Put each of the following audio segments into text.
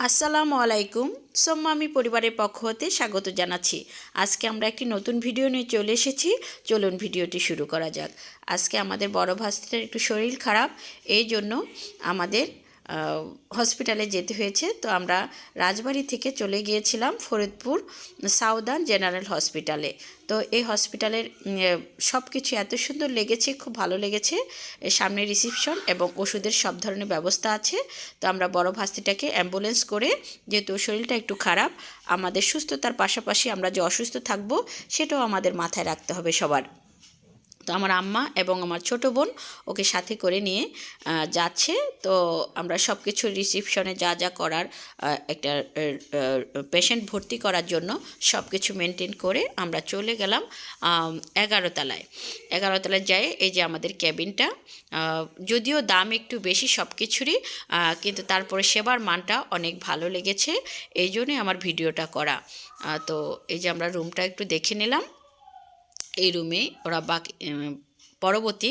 আসসালামু আলাইকুম। সোম্মামি পরিবারের পক্ষ হতে স্বাগত জানাচ্ছি। আজকে আমরা একটি নতুন ভিডিও নিয়ে চলে এসেছি। চলুন ভিডিওটি শুরু করা যাক। আজকে আমাদের বড় ভাস্তিটার একটু শরীর খারাপ, এই জন্য আমাদের হসপিটালে যেতে হয়েছে। তো আমরা রাজবাড়ি থেকে চলে গিয়েছিলাম ফরিদপুর সাউদার্ন জেনারেল হসপিটালে তো এই হসপিটালের সব কিছু এত সুন্দর লেগেছে, খুব ভালো লেগেছে। সামনে রিসিপশন এবং ওষুধের সব ধরনের ব্যবস্থা আছে। তো আমরা বড় ভাস্তিটাকে অ্যাম্বুলেন্স করে, যেহেতু শরীরটা একটু খারাপ, আমাদের সুস্থতার পাশাপাশি আমরা যে অসুস্থ থাকব, সেটাও আমাদের মাথায় রাখতে হবে সবার। তো আমার আম্মা এবং আমার ছোট বোন ওকে সাথে করে নিয়ে যাচ্ছে। তো আমরা সব কিছু রিসিপশনে যা যা করার একটা পেশেন্ট ভর্তি করার জন্য সব কিছু মেনটেন করে আমরা চলে গেলাম এগারো তলায় এগারো তলায় যাই, এই যে আমাদের ক্যাবিনটা যদিও দাম একটু বেশি সব কিছুরই কিন্তু তারপরে সেবার মানটা অনেক ভালো লেগেছে, এই জন্যই আমার ভিডিওটা করা। তো এই যে আমরা রুমটা একটু দেখে নিলাম। এই রুমে ওরা বাকি পরবর্তী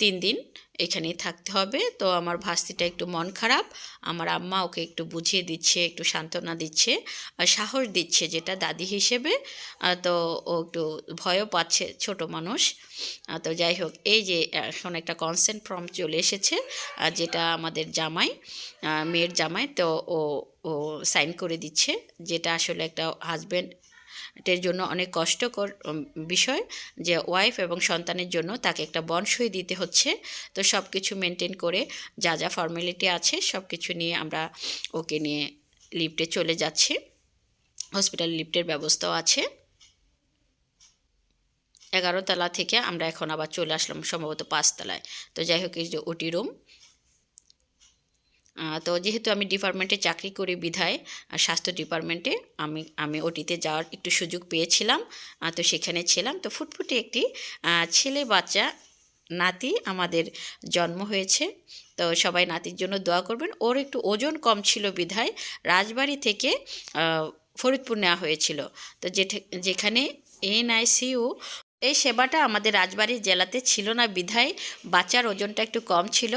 তিন দিন এখানেই থাকতে হবে। তো আমার ভাস্তিটা একটু মন খারাপ, আমার আম্মা ওকে একটু বুঝিয়ে দিচ্ছে, একটু সান্ত্বনা দিচ্ছে সাহস দিচ্ছে যেটা দাদি হিসেবে। তো ও একটু ভয়ও পাচ্ছে ছোট মানুষ। তো যাই হোক, এই যে এখন একটা কনসেন্ট ফর্ম চলে এসেছে যেটা আমাদের জামাই মেয়ের জামাই, তো ও ও সাইন করে দিচ্ছে, যেটা আসলে একটা হাজব্যান্ড এটার জন্য অনেক কষ্টকর বিষয় যে ওয়াইফ এবং সন্তানের জন্য তাকে একটা বনসই দিতে হচ্ছে। তো সব কিছু মেনটেন করে যা যা ফর্মালিটি আছে সব কিছু নিয়ে আমরা ওকে নিয়ে লিফটে চলে যাচ্ছি। হসপিটাল লিফটের ব্যবস্থাও আছে। এগারো তলা থেকে আমরা এখন আবার চলে আসলাম সম্ভবত পাঁচতলায়। তো যাই হোক, এই যে ওটি রুম তো যেহেতু আমি ডিপার্টমেন্টে চাকরি করি বিধায় স্বাস্থ্য ডিপার্টমেন্টে আমি আমি ওটিতে যাওয়ার একটু সুযোগ পেয়েছিলাম তো সেখানে ছিলাম। তো ফুটফুটে একটি ছেলে বাচ্চা নাতি আমাদের জন্ম হয়েছে। তো সবাই নাতির জন্য দোয়া করবেন। ওর একটু ওজন কম ছিল বিধায়, রাজবাড়ি থেকে ফরিদপুর নেওয়া হয়েছিল। তো যেখানে এনআইসিউ এই সেবাটা আমাদের রাজবাড়ির জেলাতে ছিল না বিধায়, বাচ্চার ওজনটা একটু কম ছিল,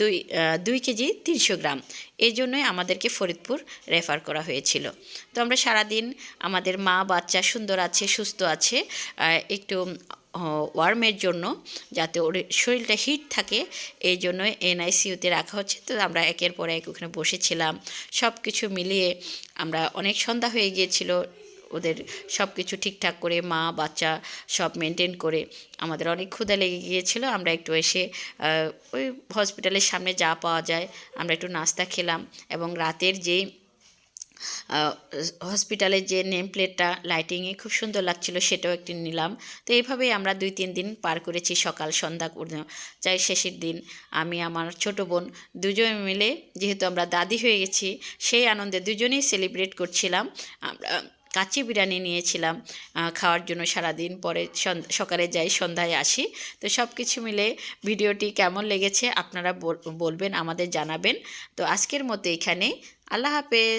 দুই দুই কেজি তিনশো গ্রাম। এই জন্যই আমাদেরকে ফরিদপুর রেফার করা হয়েছিল। তো আমরা সারাদিন আমাদের মা বাচ্চা সুন্দর আছে, সুস্থ আছে একটু ওয়ার্মের জন্য যাতে ওর শরীরটা হিট থাকে, এই জন্য এনআইসিউতে রাখা হচ্ছে। তো আমরা একের পর এক ওখানে বসেছিলাম। সব কিছু মিলিয়ে আমরা অনেক সন্ধ্যা হয়ে গিয়েছিল। ওদের সব কিছু ঠিকঠাক করে, মা, বাচ্চা সব মেনটেন করে। আমাদের অনেক ক্ষুধা লেগে গিয়েছিল, আমরা একটু এসে ওই হসপিটালের সামনে যা পাওয়া যায়, আমরা একটু নাস্তা খেলাম এবং রাতের যেই হসপিটালের যে নেম প্লেটটা লাইটিংয়ে খুব সুন্দর লাগছিল, সেটাও একটি নিলাম। তো এইভাবেই আমরা দুই, তিন দিন পার করেছি সকাল, সন্ধ্যা চাই শেষের দিন, আমি, আমার ছোট বোন দুজন মিলে, যেহেতু আমরা দাদি হয়ে গেছি, সেই আনন্দে দুজনেই সেলিব্রেট করছিলাম। আমরা কাচি বিরিয়ানি নিয়েছিলাম খাওয়ার জন্য সারাদিন। পরে সকালে যাই, সন্ধ্যায় আসি। তো সব কিছু মিলে ভিডিওটি কেমন লেগেছে আপনারা বল- বলবেন, আমাদের জানাবেন। তো আজকের মতো এখানে আল্লাহ হাফেজ।